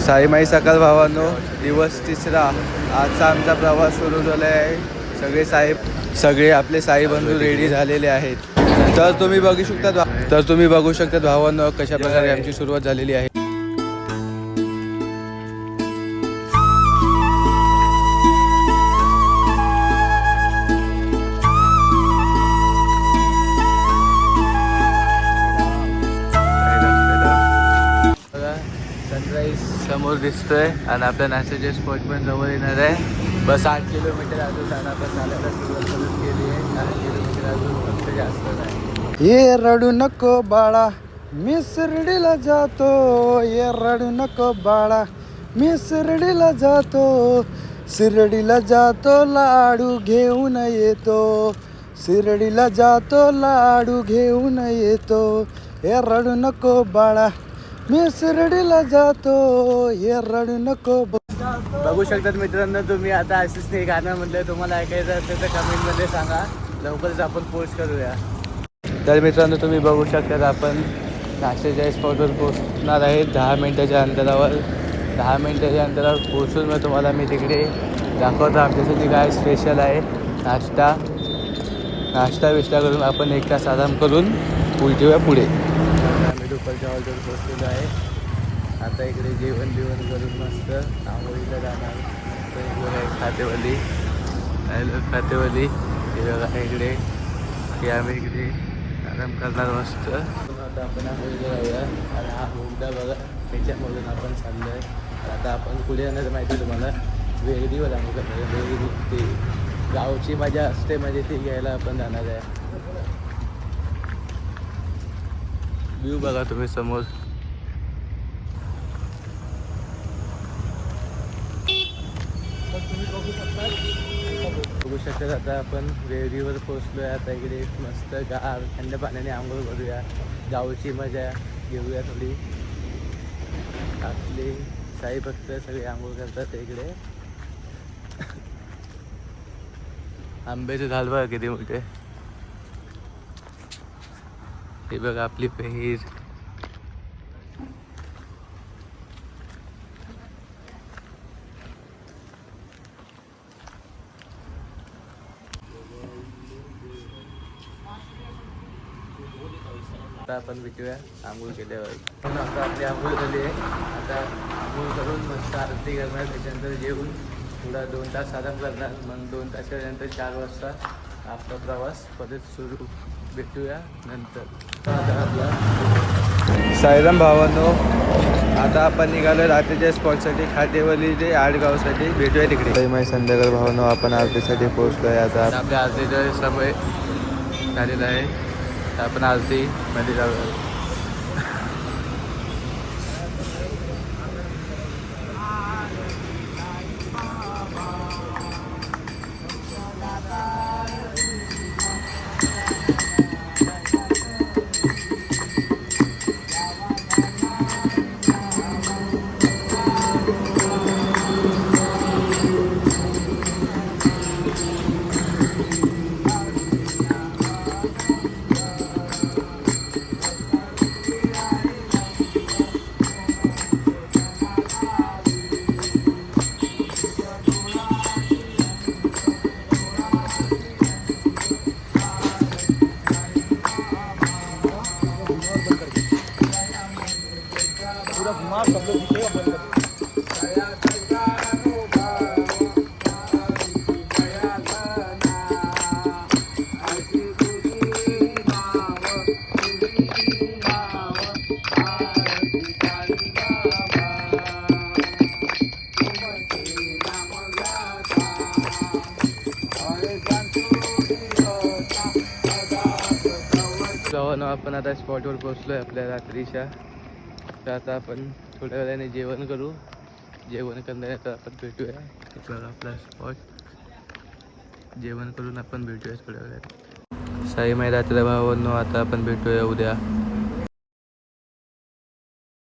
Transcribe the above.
साईमाई सकाळ भावांनो दिवस तिसरा. आजचा आमचा प्रवास सुरू झाला आहे सगळे साहेब सगळे आपले साई बंधू रेडी झालेले आहेत. तर तुम्ही बघू शकता तर तुम्ही बघू शकता भावांनो कशा प्रकारे आमची सुरुवात झालेली आहे. दिसतोय आणि आपल्या नाश्त्याचे स्पॉट पण जवळ येणार आहे. बस आठ किलोमीटर अजून आपण चालायला सुरुवात करून केली आहे. दहा किलोमीटर अजून फक्त जास्त नाही. ये रडू नको बाळा मी शिर्डीला जातो. ये रडू नको बाळा मी शिर्डीला जातो. शिर्डीला जातो लाडू घेऊन येतो. शिर्डीला जातो लाडू घेऊन येतो. ये रडू नको बाळा मी शिर्डीला जातो हे रडू नको बघू शकतात मित्रांनो तुम्ही आता असेच नाही गाणं म्हणलं तुम्हाला ऐकायचं असेल तर कमेंटमध्ये सांगा. लवकरच आपण पोस्ट करूया. तर मित्रांनो तुम्ही बघू शकतात आपण नाश्त्याच्या स्पॉटवर पोहोचणार आहे दहा मिनिटाच्या अंतरावर. दहा मिनिटाच्या अंतरावर पोहोचून मग तुम्हाला मी तिकडे दाखवतो. आमच्यासाठी काय स्पेशल आहे? नाश्ता. नाश्ता बिष्टा करून आपण एक तास आराम करून उलटीव्या पुढे. आम्ही दुपारच्या हॉलवर आहे. आता इकडे जेवण बिवण करून मस्त आंघोळीला जाणार. खातेवाली आहे खातेवाली. हे बघा इकडे. की आम्ही इकडे आराम करणार मस्त. आता आपण आंघोळीला जाऊया. आणि हा बोगदा बघा त्याच्यामधून आपण चाललो आहे आता आपण पुढे येणार माहिती आहे तुम्हाला? वेगळीवर आम्ही करणार वेगळी ते गावची मजा असते म्हणजे ती घ्यायला आपण जाणार आहे. व्ह्यू बघा तुम्ही समोर. बघू शकता आता आपण वेरीवर पोचलो आहे आता इकडे मस्त गार थंड पाण्याने आंघोळ करूया. गावची मजा घेऊया थोडी. आपले साई भक्त सगळे आंघोळ करतात इकडे. आंब्याचे झाड बघा किती मोठे. हे बघा आपली पेहीर. आता आपण भेटूया आंघोळ केल्यावर. पण आता आपली आंघोळ झाली आहे. आता आंघोळ करून मस्त आरती करणार त्याच्यानंतर जेवून थोडा दोन तास आराम करणार. मग दोन तासानंतर चार वाजता आपला प्रवास परत सुरू. भेटूया नंतर. साईराम भावानो आता आपण निघालो रात्रीच्या स्पॉटसाठी खातेवली ते आडगावसाठी. भेटूया तिकडे. माय संध्याकाळ भावानो आपण आरतीसाठी पोहोचलो आहे आता. आपल्या आरतीचा समय झालेला आहे. तर आपण आरती मध्ये जाऊया. आपण आता स्पॉटवर पोहोचलो आहे आपल्या रात्रीच्या. तर आता आपण थोड्या वेळाने जेवण करू. जेवण करण्यानंतर आपण भेटूया. इथं आपला स्पॉट जेवण करून आपण भेटूया थोड्या वेळाने. साई माई रात्र भावांनो आता आपण भेटूया उद्या.